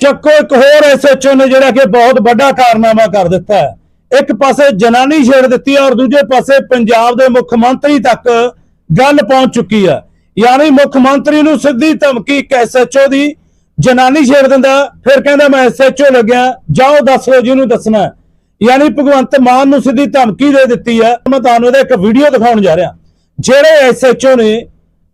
ਚੱਕੋ ਇੱਕ ਹੋਰ ਐਸਐਚਓ ਨੇ ਜਿਹੜਾ ਕਿ ਬਹੁਤ ਵੱਡਾ ਕਾਰਨਾਮਾ ਕਰ ਦਿੱਤਾ ਹੈ। ਇੱਕ ਪਾਸੇ ਜਨਾਨੀ ਛੇੜ ਦਿੱਤੀ ਹੈ ਔਰ ਦੂਜੇ ਪਾਸੇ ਪੰਜਾਬ ਦੇ ਮੁੱਖ ਮੰਤਰੀ ਤੱਕ ਗੱਲ ਪਹੁੰਚ ਚੁੱਕੀ ਹੈ। ਯਾਨੀ ਮੁੱਖ ਮੰਤਰੀ ਨੂੰ ਸਿੱਧੀ ਧਮਕੀ ਇੱਕ ਐਸਐਚਓ ਦੀ ਜਨਾਨੀ ਛੇੜ ਦਿੰਦਾ ਫਿਰ ਕਹਿੰਦਾ ਮੈਂ ਐਸਐਚਓ ਲੱਗਿਆ, ਜਾਓ ਦੱਸੋ ਜਿਹਨੂੰ ਦੱਸਣਾ ਯਾਨੀ ਭਗਵੰਤ ਮਾਨ ਨੂੰ ਸਿੱਧੀ ਧਮਕੀ ਦੇ ਦਿੱਤੀ ਹੈ। ਮੈਂ ਤੁਹਾਨੂੰ ਇਹਦਾ ਇੱਕ ਵੀਡੀਓ ਦਿਖਾਉਣ ਜਾ ਰਿਹਾ। ਜਿਹੜੇ ਐਸਐਚਓ ਨੇ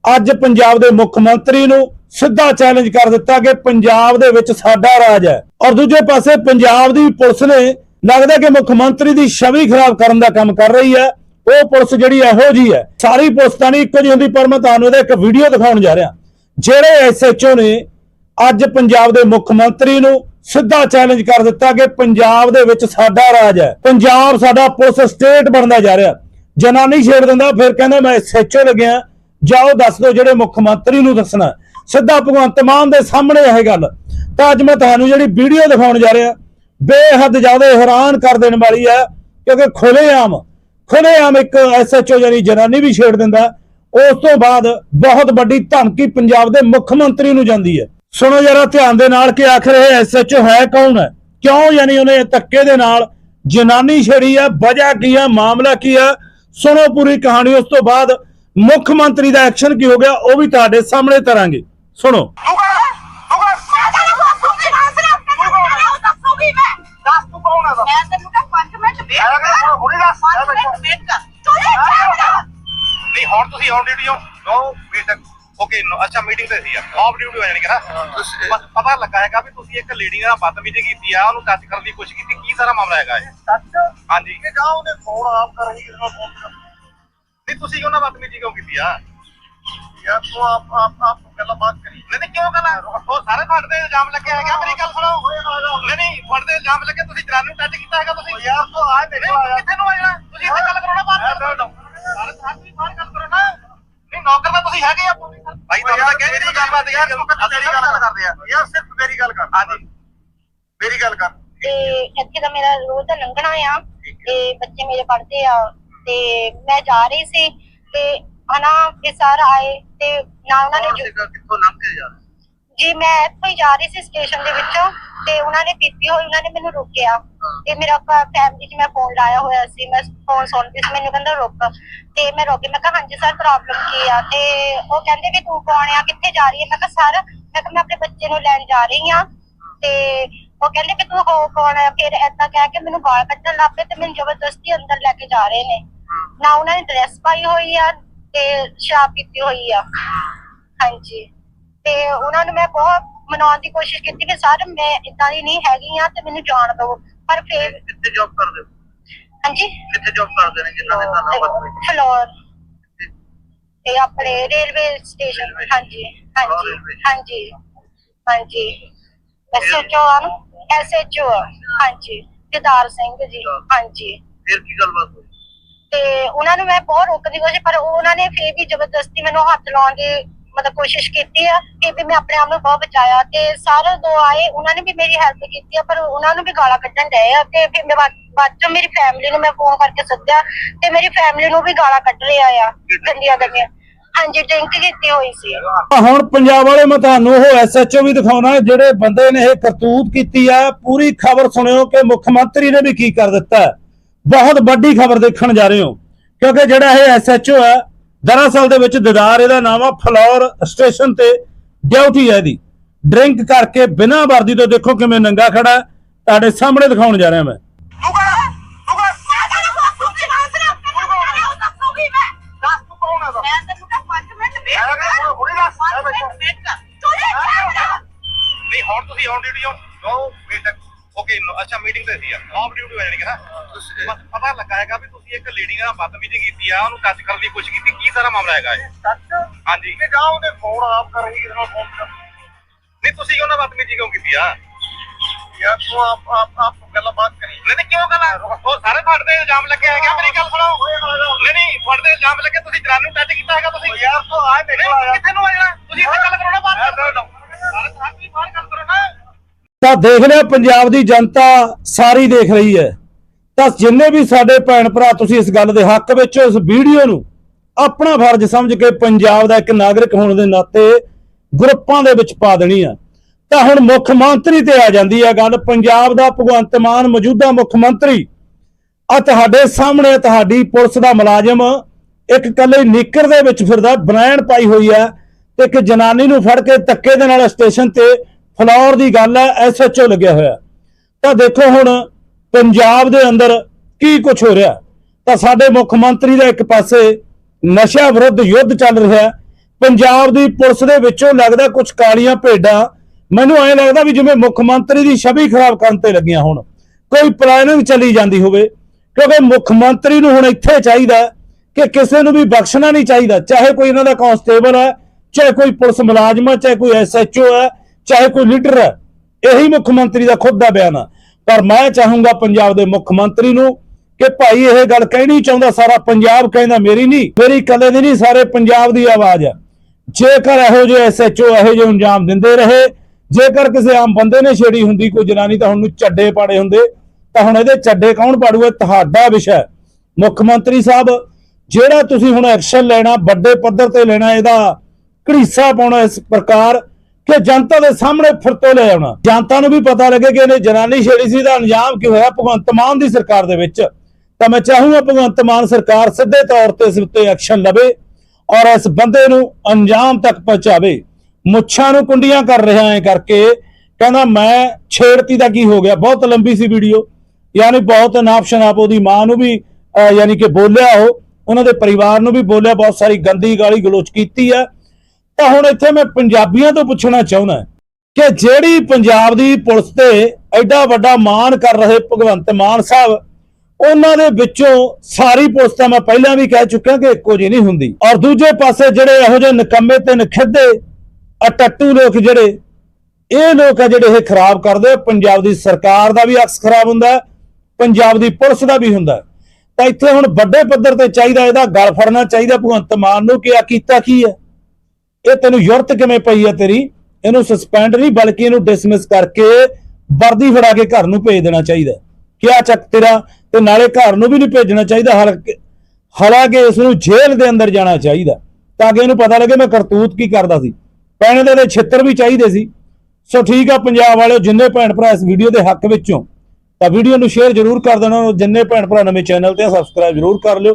ਅੱਜ ਪੰਜਾਬ ਦੇ ਮੁੱਖ ਮੰਤਰੀ ਨੂੰ ਸਿੱਧਾ ਚੈਲੰਜ ਕਰ ਦਿੱਤਾ ਕਿ ਪੰਜਾਬ ਦੇ ਵਿੱਚ ਸਾਡਾ ਰਾਜ ਹੈ। ਔਰ ਦੂਜੇ ਪਾਸੇ ਪੰਜਾਬ ਦੀ ਪੁਲਿਸ ਨੇ ਲੱਗਦਾ ਕਿ ਮੁੱਖ ਮੰਤਰੀ ਦੀ ਛਵੀ ਖਰਾਬ ਕਰਨ ਦਾ ਕੰਮ ਕਰ ਰਹੀ ਹੈ। ਉਹ ਪੁਲਿਸ ਜਿਹੜੀ ਇਹੋ ਜੀ ਹੈ। ਸਾਰੀ ਪੁਲਿਸ ਤਾਂ ਨਹੀਂ, ਇੱਕੋ ਜਿਹੀ ਹੁੰਦੀ, ਪਰ ਮੈਂ ਤੁਹਾਨੂੰ ਇਹਦਾ ਇੱਕ ਵੀਡੀਓ ਦਿਖਾਉਣ ਜਾ ਰਿਹਾ। ਜਿਹੜੇ ਐਸਐਚਓ ਨੇ ਅੱਜ ਪੰਜਾਬ ਦੇ ਮੁੱਖ ਮੰਤਰੀ ਨੂੰ ਸਿੱਧਾ ਚੈਲੰਜ ਕਰ ਦਿੱਤਾ ਕਿ ਪੰਜਾਬ ਦੇ ਵਿੱਚ ਸਾਡਾ ਰਾਜ ਹੈ। ਪੰਜਾਬ ਸਾਡਾ ਪੁਲਿਸ ਸਟੇਟ ਬਣਦਾ ਜਾ ਰਿਹਾ। ਜਨਾਨੀ ਛੇੜ ਦਿੰਦਾ, ਫਿਰ ਕਹਿੰਦਾ ਮੈਂ ਐਸਐਚਓ ਲੱਗਿਆ। ਜਾਓ, ਦੱਸ ਦਿਓ ਜਿਹੜੇ ਮੁੱਖ ਮੰਤਰੀ ਨੂੰ ਦੱਸਣਾ। ਸਿੱਧਾ ਭਗਵੰਤ ਮਾਨ ਦੇ ਸਾਹਮਣੇ ਇਹ ਗੱਲ। ਤਾਂ ਅੱਜ ਮੈਂ ਤੁਹਾਨੂੰ ਜਿਹੜੀ ਵੀਡੀਓ ਦਿਖਾਉਣ ਜਾ ਰਿਹਾ, ਬੇਹੱਦ ਜ਼ਿਆਦਾ ਹੈਰਾਨ ਕਰ ਦੇਣ ਵਾਲੀ ਹੈ, ਕਿਉਂਕਿ ਖੁੱਲੇਆਮ ਖੁੱਲੇਆਮ ਇੱਕ ਐਸਐਚਓ ਯਾਨੀ ਜਨਾਨੀ ਵੀ ਛੇੜ ਦਿੰਦਾ ਉਸ ਤੋਂ ਬਾਅਦ ਬਹੁਤ ਵੱਡੀ ਧਮਕੀ ਪੰਜਾਬ ਦੇ ਮੁੱਖ ਮੰਤਰੀ ਨੂੰ ਜਾਂਦੀ ਹੈ। ਸੁਣੋ ਜਰਾ ਧਿਆਨ ਦੇ ਨਾਲ ਕਿ ਆਖਰ ਇਹ ਐਸਐਚਓ ਹੈ ਕੌਣ ਹੈ? ਕਿਉਂ ਯਾਨੀ ਉਹਨੇ ਧੱਕੇ ਦੇ ਨਾਲ ਜਨਾਨੀ ਛੇੜੀ ਹੈ? ਵਜ੍ਹਾ ਕੀ ਹੈ? ਮਾਮਲਾ ਕੀ ਹੈ? ਸੁਣੋ ਪੂਰੀ ਕਹਾਣੀ, ਉਸ ਤੋਂ ਬਾਅਦ ਮੁੱਖ ਮੰਤਰੀ ਦਾ ਐਕਸ਼ਨ ਕੀ ਹੋ ਗਿਆ, ਉਹ ਵੀ ਤੁਹਾਡੇ ਸਾਹਮਣੇ ਤਰਾਂਗੇ। ਸੁਣੋ ਨਹੀਂ ਹੁਣ ਤੁਸੀਂ ਔਨ ਡਿਊਟੀ ਹੋ ਨੋ ਮੀਟਿੰਗ ਓਕੇ ਅੱਛਾ ਮੀਟਿੰਗ ਤੇ ਸੀ ਆ ਆਫ ਡਿਊਟੀ ਹੋ ਜਾਣੀ ਕਿ ਨਾ ਬਸ ਪਤਾ ਲੱਗਾ ਹੈਗਾ ਵੀ ਤੁਸੀਂ ਇੱਕ ਲੇਡੀ ਨਾਲ ਬਦਤਮੀਜ਼ੀ ਕੀਤੀ ਆ ਉਹਨੂੰ ਟੱਚ ਕਰਨ ਦੀ ਕੋਸ਼ਿਸ਼ ਕੀਤੀ ਕੀ ਸਾਰਾ ਮਾਮਲਾ ਹੈਗਾ ਇਹ ਟੱਚ ਹਾਂਜੀ ਕਿ ਜਾ ਉਹਨੇ ਫੋਨ ਆਪ ਕਰ ਰਹੀ ਕਿਸੇ ਨਾਲ ਫੋਨ ਨਹੀਂ ਤੁਸੀਂ ਉਹਨਾਂ ਬਦਤਮੀਜ਼ੀ ਕਿਉਂ ਕੀਤੀ ਆ? ਯਾਰ ਤੂੰ ਆਪ ਆਪ ਆਪ ਗੱਲਾਂ ਬਾਤ ਕਰੀ। ਨਹੀਂ ਨਹੀਂ ਕਿਉਂ ਗੱਲਾਂ ਉਹ ਸਾਰੇ ਫੜ ਦੇ ਇਲਜ਼ਾਮ ਲੱਗੇ ਹੈਗਾ ਮੇਰੀ ਗੱਲ ਸੁਣੋ। ਨਹੀਂ ਨਹੀਂ ਫੜ ਦੇ ਇਲਜ਼ਾਮ ਲੱਗੇ ਤੁਸੀਂ ਜਨਾਨੀ ਨੂੰ ਟੱਚ ਕੀਤਾ ਹੈਗਾ ਤੁਸੀਂ। ਯਾਰ ਤੂੰ ਆ ਦੇਖੋ ਕਿੱਥੇ ਨੂੰ ਆਇਆ ਤੁਸੀਂ ਇੱਥੇ ਗੱਲ ਕਰੋ ਨਾ ਬਾਤ ਕਰੋ ਸਾਰੇ ਸਾਥ ਵੀ ਬਾਹਰ ਗੱਲ ਕਰੋ ਨਾ ਨਹੀਂ ਨੌਕਰ ਤਾਂ ਤੁਸੀਂ ਹੈਗੇ ਆ ਭਾਈ ਤਾਂ ਮੈਂ ਕਹਿੰਦੀ ਮੇਰੀ ਗੱਲ ਬਾਤ ਯਾਰ ਤੂੰ ਮੇਰੀ ਗੱਲ ਕਰਦੇ ਆ। ਯਾਰ ਸਿਰਫ ਮੇਰੀ ਗੱਲ ਕਰ। ਹਾਂਜੀ। ਮੇਰੀ ਗੱਲ ਕਰ। ਤੇ ਇੱਥੇ ਦਾ ਮੇਰਾ ਰੋਜ਼ ਦਾ ਲੰਘਣਾ ਆ। ਤੇ ਬੱਚੇ ਮੇਰੇ ਪੜ੍ਹਦੇ ਆ। ਤੇ ਮੈਂ ਜਾ ਰਹੀ ਸੀ। ਤੇ ਹਨਾ ਇਹ ਸਰ ਆਏ ਤੇ ਨਾ ਉਹਨਾਂ ਨੇ ਜੋ- ਕਿੱਥੋਂ ਲੰਘ ਕੇ ਜਾ ਜੀ ਮੈਂ ਇੱਥੋਂ ਹੀ ਜਾ ਰਹੀ ਸੀ ਸਟੇਸ਼ਨ ਦੇ ਵਿੱਚੋਂ ਤੇ ਉਹਨਾਂ ਨੇ ਪੀਤੀ ਹੋਈ ਉਹਨਾਂ ਨੇ ਮੈਨੂੰ ਰੋਕਿਆ। ਤੇ ਮੇਰਾ ਫੈਮਿਲੀ 'ਚ ਮੈਂ ਫੋਨ ਲਾਇਆ ਹੋਇਆ ਸੀ ਮੈਂ ਫੋਨ ਸੁਣਦੀ ਸੀ ਮੈਨੂੰ ਕਹਿੰਦਾ ਰੁਕ। ਤੇ ਮੈਂ ਰੋਕੀ ਮੈਂ ਕਿਹਾ ਹਾਂਜੀ ਸਰ ਪ੍ਰੋਬਲਮ ਕੀ ਆ? ਤੇ ਉਹ ਕਹਿੰਦੇ ਵੀ ਤੂੰ ਕੌਣ ਆ ਕਿੱਥੇ ਜਾ ਰਹੀ ਹੈ ਮੈਂ ਕਿਹਾ ਸਰ ਮੈਂ ਕਿਹਾ ਮੈਂ ਆਪਣੇ ਬੱਚੇ ਨੂੰ ਲੈਣ ਜਾ ਰਹੀ ਆ। ਤੇ ਉਹ ਕਹਿੰਦੇ ਕਿ ਤੂੰ ਹੋ ਕੌਣ ਹੈ ਫਿਰ ਏਦਾਂ ਕਹਿ ਕੇ ਮੈਨੂੰ ਗਾਲ ਕੱਢਣ ਲੱਗ ਪਏ ਤੇ ਮੈਨੂੰ ਜ਼ਬਰਦਸਤੀ ਅੰਦਰ ਲੈ ਕੇ ਜਾ ਰਹੇ ਨੇ। ਨਾ ਉਹਨਾਂ ਨੇ ਡਰੈਸ ਪਾਈ ਹੋਈ ਆ ਤੇ ਸ਼ਰਾਬ ਪੀਤੀ ਹੋਈ ਆ। ਹਾਂਜੀ। ਤੇ ਉਹਨਾਂ ਨੂੰ ਮੈਂ ਬਹੁਤ ਮਨਾਉਣ ਦੀ ਕੋਸ਼ਿਸ਼ ਕੀਤੀ ਕਿ ਸਰ ਮੈਂ ਇਦਾਂ ਦੀ ਨਹੀਂ ਹੈਗੀ ਆ ਤੇ ਮੈਨੂੰ ਜਾਣ ਦਿਓ। ਪਰ ਫਿਰ ਕਿੱਥੇ ਜੌਬ ਕਰਦੇ ਹੋ? ਹਾਂਜੀ। ਕਿੱਥੇ ਜੌਬ ਕਰਦੇ ਨੇ ਜਿਨ੍ਹਾਂ ਨੇ ਤੁਹਾਨੂੰ ਬਦਤਮੀਜ਼ੀ ਫਲੋਰ। ਤੇ ਆਪਣੇ ਰੇਲਵੇ ਸਟੇਸ਼ਨ। ਹਾਂਜੀ। ਹਾਂਜੀ। ਹਾਂਜੀ। ਹਾਂਜੀ। ਐਸਐਚਓ ਆ। ਐਸਐਚਓ ਹਾਂਜੀ। ਕਿਦਾਰ ਸਿੰਘ ਜੀ। ਹਾਂਜੀ। ਫਿਰ ਕੀ ਗੱਲਬਾਤ ਹੋਈ? ਤੇ ਉਹਨਾਂ ਨੂੰ ਮੈਂ ਬਹੁਤ ਰੋਕਦੀ ਕੋਸ਼ਿਸ਼ ਪਰ ਉਹਨਾਂ ਨੇ ਫੇਰ ਵੀ ਜ਼ਬਰਦਸਤੀ ਮੈਨੂੰ ਹੱਥ ਲਾਉਣ ਦੀ ਮਤਲਬ ਕੋਸ਼ਿਸ਼ ਕੀਤੀ ਆ ਕਿ ਵੀ ਮੈਂ ਆਪਣੇ ਆਪ ਨੂੰ ਬਹੁਤ ਬਚਾਇਆ ਤੇ ਸਾਰੇ ਦੋ ਆਏ, ਉਹਨਾਂ ਨੇ ਵੀ ਮੇਰੀ ਹੈਲਪ ਕੀਤੀ ਆ, ਪਰ ਉਹਨਾਂ ਨੂੰ ਵੀ ਗਾਲਾਂ ਕੱਢਣ ਡਏ ਆ ਤੇ ਫਿਰ ਮੈਂ ਬਾਅਦ ਬਾਅਦ ਚੋਂ ਮੇਰੀ ਫੈਮਿਲੀ ਨੂੰ ਮੈਂ ਫੋਨ ਕਰਕੇ ਸੱਦਿਆ ਤੇ ਮੇਰੀ ਫੈਮਿਲੀ ਨੂੰ ਵੀ ਗਾਲਾਂ ਕੱਢ ਰਿਹਾ ਆ, ਗੰਦੀਆਂ ਗੰਦੀਆਂ ਹਾਂਜੀ ਡਰਿੰਕ ਕੀਤੀ ਹੋਈ ਸੀ ਹੁਣ ਪੰਜਾਬ ਵਾਲੇ ਮੈਂ ਤੁਹਾਨੂੰ ਉਹ ਐਸਐਚਓ ਵੀ ਦਿਖਾਉਣਾ, ਜਿਹੜੇ ਬੰਦੇ ਨੇ ਇਹ ਕਰਤੂਤ ਕੀਤੀ ਆ, ਪੂਰੀ ਖਬਰ ਸੁਣਿਓ ਕਿ ਮੁੱਖ ਮੰਤਰੀ ਨੇ ਵੀ ਕੀ ਕਰ ਦਿੱਤਾ ਹੈ। ਬਹੁਤ ਵੱਡੀ ਖਬਰ ਦੇਖਣ ਜਾ ਰਹੇ ਹੋ। ਕਿਉਂਕਿ ਜਿਹੜਾ ਇਹ ਐਸਐਚਓ ਹੈ, ਦਰਅਸਲ ਦੇ ਵਿੱਚ ਦਿਦਾਰ, ਇਹਦਾ ਨਾਮ ਆ ਫਲੋਰ ਸਟੇਸ਼ਨ ਤੇ ਡਿਊਟੀ ਹੈ ਇਹਦੀ। ਡਰਿੰਕ ਕਰਕੇ ਬਿਨਾਂ ਵਰਦੀ ਤੋਂ ਦੇਖੋ ਕਿਵੇਂ ਨੰਗਾ ਖੜਾ ਤੁਹਾਡੇ ਸਾਹਮਣੇ ਦਿਖਾਉਣ ਜਾ ਰਿਹਾ ਮੈਂ। ਹੁਣ ਤੁਸੀਂ ਔਨ ਡਿਊਟੀ ਹੋ। ਅੱਛਾ ਮੀਟਿੰਗ ਤੇ ਸੀ ਆ ਆਫ ਡਿਊਟੀ ਹੋ ਜਾਣੀ ਕਿ ਨਾ? ਬਸ ਪਤਾ ਲੱਗਾ ਹੈਗਾ ਵੀ ਤੁਸੀਂ ਇੱਕ ਲੇਡੀ ਨਾਲ ਬਦਤਮੀਜ਼ੀ ਕੀਤੀ ਆ ਉਹਨੂੰ ਟੱਚ ਕਰਨ ਦੀ ਕੋਸ਼ਿਸ਼ ਕੀਤੀ ਕੀ ਸਾਰਾ ਮਾਮਲਾ ਹੈਗਾ ਇਹ? ਹਾਂਜੀ। ਕਿ ਜਾ ਉਹਨੇ ਫੋਨ ਆਪ ਕਰ ਰਹੀ ਕਿਸੇ ਨਾਲ ਫੋਨ ਨਹੀਂ ਤੁਸੀਂ ਉਹਨਾਂ ਬਦਤਮੀਜ਼ੀ ਕਿਉਂ ਕੀਤੀ ਆ? ਯਾਰ ਤੂੰ ਆਪ ਆਪ ਆਪ ਗੱਲਾਂ ਬਾਤ ਕਰੀ। ਨਹੀਂ ਨਹੀਂ ਕਿਉਂ ਗੱਲਾਂ? ਉਹ ਸਾਰੇ ਫੜ ਦੇ ਇਲਜ਼ਾਮ ਲੱਗੇ ਹੈਗੇ ਮੇਰੀ ਗੱਲ ਸੁਣੋ। ਨਹੀਂ ਨਹੀਂ ਫੜ ਦੇ ਇਲਜ਼ਾਮ ਲੱਗੇ ਤੁਸੀਂ ਜਨਾਨੀ ਨੂੰ ਟੱਚ ਕੀਤਾ ਹੈਗਾ ਤੁਸੀਂ? ਯਾਰ ਤੂੰ ਆ ਦੇਖੋ ਕਿੱਥੇ ਨੂੰ ਆਇਆ ਤੁਸੀਂ ਇੱਥੇ ਗੱਲ ਕਰੋ ਨਾ ਬਾਤ ਕਰੋ ਸਾਰੇ ਸਾਥ ਵੀ ਬਾਹਰ ਗੱਲ ਕਰੋ ਨਾ ਤਾਂ ਦੇਖ ਲਿਆ ਪੰਜਾਬ ਦੀ ਜਨਤਾ ਸਾਰੀ ਦੇਖ ਰਹੀ ਹੈ। ਤਾਂ ਜਿੰਨੇ ਵੀ ਸਾਡੇ ਭੈਣ ਭਰਾ ਤੁਸੀਂ ਇਸ ਗੱਲ ਦੇ ਹੱਕ ਵਿੱਚ ਹੋ, ਵੀਡੀਓ ਨੂੰ ਆਪਣਾ ਫਰਜ਼ ਸਮਝ ਕੇ ਪੰਜਾਬ ਦਾ ਇੱਕ ਨਾਗਰਿਕ ਹੋਣ ਦੇ ਨਾਤੇ ਗਰੁੱਪਾਂ ਦੇ ਵਿੱਚ ਪਾ ਦੇਣੀ ਆ। ਤਾਂ ਹੁਣ ਮੁੱਖ ਮੰਤਰੀ ਤੇ ਆ ਜਾਂਦੀ ਹੈ ਗੱਲ। ਪੰਜਾਬ ਦਾ ਭਗਵੰਤ ਮਾਨ ਮੌਜੂਦਾ ਮੁੱਖ ਮੰਤਰੀ। ਆ ਤੁਹਾਡੇ ਸਾਹਮਣੇ ਤੁਹਾਡੀ ਪੁਲਿਸ ਦਾ ਮੁਲਾਜ਼ਮ ਇੱਕ ਕੱਲੇ ਨਿੱਕਰ ਦੇ ਵਿੱਚ ਫਿਰਦਾ ਬਨੈਣ ਪਾਈ ਹੋਈ ਹੈ ਤੇ ਇੱਕ ਜਨਾਨੀ ਨੂੰ ਫੜ ਕੇ ਧੱਕੇ ਦੇ ਨਾਲ ਸਟੇਸ਼ਨ ਤੇ ਫਲੌਰ ਦੀ ਗੱਲ ਹੈ ਐਸਐਚਓ ਲੱਗਿਆ ਹੋਇਆ ਤਾਂ ਦੇਖੋ ਹੁਣ ਪੰਜਾਬ ਦੇ ਅੰਦਰ ਕੀ ਕੁਝ ਹੋ ਰਿਹਾ ਤਾਂ ਸਾਡੇ ਮੁੱਖ ਮੰਤਰੀ ਦਾ ਇੱਕ ਪਾਸੇ ਨਸ਼ਾ ਵਿਰੁੱਧ ਯੁੱਧ ਚੱਲ ਰਿਹਾ ਹੈ। ਪੰਜਾਬ ਦੀ ਪੁਲਿਸ ਦੇ ਵਿੱਚੋਂ ਲੱਗਦਾ ਕੁਝ ਕਾਲੀਆਂ ਭੇਡਾਂ। ਮੈਨੂੰ ਐਂ ਲੱਗਦਾ ਵੀ ਜਿਵੇਂ ਮੁੱਖ ਮੰਤਰੀ ਦੀ ਛਵੀ ਖਰਾਬ ਕਰਨ ਤੇ ਲੱਗੀਆਂ ਹੁਣ, ਕੋਈ ਪਲਾਨਿੰਗ ਚੱਲੀ ਜਾਂਦੀ ਹੋਵੇ। ਕਿਉਂਕਿ ਮੁੱਖ ਮੰਤਰੀ ਨੂੰ ਹੁਣ ਇੱਥੇ ਚਾਹੀਦਾ ਕਿ ਕਿਸੇ ਨੂੰ ਵੀ ਬਖਸ਼ਣਾ ਨਹੀਂ ਚਾਹੀਦਾ। ਚਾਹੇ ਕੋਈ ਇਹਨਾਂ ਦਾ ਕਾਂਸਟੇਬਲ ਹੈ, ਚਾਹੇ ਕੋਈ ਪੁਲਿਸ ਮੁਲਾਜ਼ਮ ਹੈ, ਚਾਹੇ ਕੋਈ ਐਸਐਚਓ ਹੈ ਚਾਹੇ ਕੋਈ ਲੀਡਰ ਹੈ, ਇਹੀ ਮੁੱਖ ਮੰਤਰੀ ਦਾ ਖੁਦ ਦਾ ਬਿਆਨ ਆ। ਪਰ ਮੈਂ ਚਾਹੂੰਗਾ ਪੰਜਾਬ ਦੇ ਮੁੱਖ ਮੰਤਰੀ ਨੂੰ ਕਿ ਭਾਈ ਇਹ ਗੱਲ ਕਹਿਣੀ ਚਾਹੁੰਦਾ, ਸਾਰਾ ਪੰਜਾਬ ਕਹਿੰਦਾ, ਮੇਰੀ ਨਹੀਂ ਮੇਰੀ ਇਕੱਲੇ ਦੀ ਨਹੀਂ ਸਾਰੇ ਪੰਜਾਬ ਦੀ ਆਵਾਜ਼ ਹੈ ਜੇਕਰ ਇਹੋ ਜਿਹੇ ਐਸਐਚਓ ਇਹੋ ਜਿਹੇ ਅੰਜਾਮ ਦਿੰਦੇ ਰਹੇ, ਜੇਕਰ ਕਿਸੇ ਆਮ ਬੰਦੇ ਨੇ ਛੇੜੀ ਹੁੰਦੀ, ਕੋਈ ਜਨਾਨੀ ਤਾਂ ਹੁਣ ਨੂੰ ਚੱਡੇ ਪਾੜੇ ਹੁੰਦੇ, ਤਾਂ ਹੁਣ ਇਹਦੇ ਚੱਡੇ ਕੌਣ ਪਾੜੂਗਾ? ਤੁਹਾਡਾ ਵਿਸ਼ਾ ਮੁੱਖ ਮੰਤਰੀ ਸਾਹਿਬ, ਜਿਹੜਾ ਤੁਸੀਂ ਹੁਣ ਐਕਸ਼ਨ ਲੈਣਾ, ਵੱਡੇ ਪੱਧਰ ਤੇ ਲੈਣਾ, ਇਹਦਾ ਘੜੀਸਾ ਪਾਉਣਾ ਇਸ ਪ੍ਰਕਾਰ ਕਿ ਜਨਤਾ ਦੇ ਸਾਹਮਣੇ ਫਿਰਤੋ ਲੈ ਆਉਣਾ। ਜਨਤਾ ਨੂੰ ਵੀ ਪਤਾ ਲੱਗੇ ਕਿ ਇਹਨੇ ਜਨਾਨੀ ਛੇੜੀ ਸੀ ਦਾ ਅੰਜਾਮ ਕੀ ਹੋਇਆ ਭਗਵੰਤ ਮਾਨ ਦੀ ਸਰਕਾਰ ਦੇ ਵਿੱਚ? ਤਾਂ ਮੈਂ ਚਾਹੂੰਗਾ ਭਗਵੰਤ ਮਾਨ ਸਰਕਾਰ ਸਿੱਧੇ ਤੌਰ ਤੇ ਇਸ ਉੱਤੇ ਐਕਸ਼ਨ ਲਵੇ ਔਰ ਇਸ ਬੰਦੇ ਨੂੰ ਅੰਜਾਮ ਤੱਕ ਪਹੁੰਚਾਵੇ। ਮੁੱਛਾਂ ਨੂੰ ਕੁੰਡੀਆਂ ਕਰ ਰਿਹਾ ਐ ਕਰਕੇ ਕਹਿੰਦਾ, ਮੈਂ ਛੇੜਤੀ ਦਾ ਕੀ ਹੋ ਗਿਆ? ਬਹੁਤ ਲੰਬੀ ਸੀ ਵੀਡੀਓ। ਯਾਨੀ ਬਹੁਤ ਨਾਪ ਸ਼ਨਾਪ ਉਹਦੀ ਮਾਂ ਨੂੰ ਵੀ ਯਾਨੀ ਕਿ ਬੋਲਿਆ ਉਹ। ਉਹਨਾਂ ਦੇ ਪਰਿਵਾਰ ਨੂੰ ਵੀ ਬੋਲਿਆ, ਬਹੁਤ ਸਾਰੀ ਗੰਦੀ ਗਾਲੀ ਗਲੋਚ ਕੀਤੀ ਆ। ਤਾਂ ਹੁਣ ਇੱਥੇ ਮੈਂ ਪੰਜਾਬੀਆਂ ਤੋਂ ਪੁੱਛਣਾ ਚਾਹੁੰਦਾ ਕਿ ਜਿਹੜੀ ਪੰਜਾਬ ਦੀ ਪੁਲਿਸ ਤੇ ਐਡਾ ਵੱਡਾ ਮਾਣ ਕਰ ਰਹੇ ਭਗਵੰਤ ਮਾਨ ਸਾਹਿਬ, ਉਹਨਾਂ ਦੇ ਵਿੱਚੋਂ ਸਾਰੀ ਪੁਲਿਸ ਤਾਂ ਮੈਂ ਪਹਿਲਾਂ ਵੀ ਕਹਿ ਚੁੱਕਿਆ ਕਿ ਇੱਕੋ ਜਿਹੀ ਨਹੀਂ ਹੁੰਦੀ। ਔਰ ਦੂਜੇ ਪਾਸੇ ਜਿਹੜੇ ਇਹੋ ਜਿਹੇ ਨਕੰਮੇ ਤੇ ਨਖਿੱਧੇ ਅਟੱਟੂ ਲੋਕ ਜਿਹੜੇ, ਇਹ ਲੋਕ ਆ ਜਿਹੜੇ ਇਹ ਖਰਾਬ ਕਰਦੇ ਪੰਜਾਬ ਦੀ ਸਰਕਾਰ ਦਾ ਵੀ ਅਕਸ ਖਰਾਬ ਹੁੰਦਾ ਪੰਜਾਬ ਦੀ ਪੁਲਿਸ ਦਾ ਵੀ ਹੁੰਦਾ ਤਾਂ ਇੱਥੇ ਹੁਣ ਵੱਡੇ ਪੱਧਰ ਤੇ ਚਾਹੀਦਾ ਇਹਦਾ ਗਲ ਫੜਨਾ ਚਾਹੀਦਾ ਭਗਵੰਤ ਮਾਨ ਨੂੰ ਕਿ ਆ ਕੀਤਾ ਕੀ ਹੈ? ਇਹ ਤੈਨੂੰ ਯੁਰਤ ਕਿਵੇਂ ਪਈ ਹੈ ਤੇਰੀ? ਇਹਨੂੰ ਸਸਪੈਂਡ ਨਹੀਂ, ਬਲਕਿ ਇਹਨੂੰ ਡਿਸਮਿਸ ਕਰਕੇ ਵਰਦੀ ਫੜਾ ਕੇ ਘਰ ਨੂੰ ਭੇਜ ਦੇਣਾ ਚਾਹੀਦਾ। ਕਿਆ ਚੱਕ ਤੇਰਾ? ਤੇ ਨਾਲੇ ਘਰ ਨੂੰ ਵੀ ਨਹੀਂ ਭੇਜਣਾ ਚਾਹੀਦਾ, ਹਾਲਾਂਕਿ ਹਾਲਾਂਕਿ ਇਸ ਨੂੰ ਜੇਲ੍ਹ ਦੇ ਅੰਦਰ ਜਾਣਾ ਚਾਹੀਦਾ। ਤਾਂ ਕਿ ਇਹਨੂੰ ਪਤਾ ਲੱਗੇ ਮੈਂ ਕਰਤੂਤ ਕੀ ਕਰਦਾ ਸੀ। ਪੈਣੇ ਦੇ ਇਹਦੇ ਛਿੱਤਰ ਵੀ ਚਾਹੀਦੇ ਸੀ। ਸੋ ਠੀਕ ਆ, ਪੰਜਾਬ ਵਾਲਿਓ, ਜਿੰਨੇ ਭੈਣ ਭਰਾ ਇਸ ਵੀਡੀਓ ਦੇ ਹੱਕ ਵਿੱਚੋਂ, ਤਾਂ ਵੀਡੀਓ ਨੂੰ ਸ਼ੇਅਰ ਜ਼ਰੂਰ ਕਰ ਦੇਣਾ, ਜਿੰਨੇ ਭੈਣ ਭਰਾ ਨਵੇਂ ਚੈਨਲ ਤੇ ਸਬਸਕ੍ਰਾਈਬ ਜ਼ਰੂਰ ਕਰ ਲਿਓ।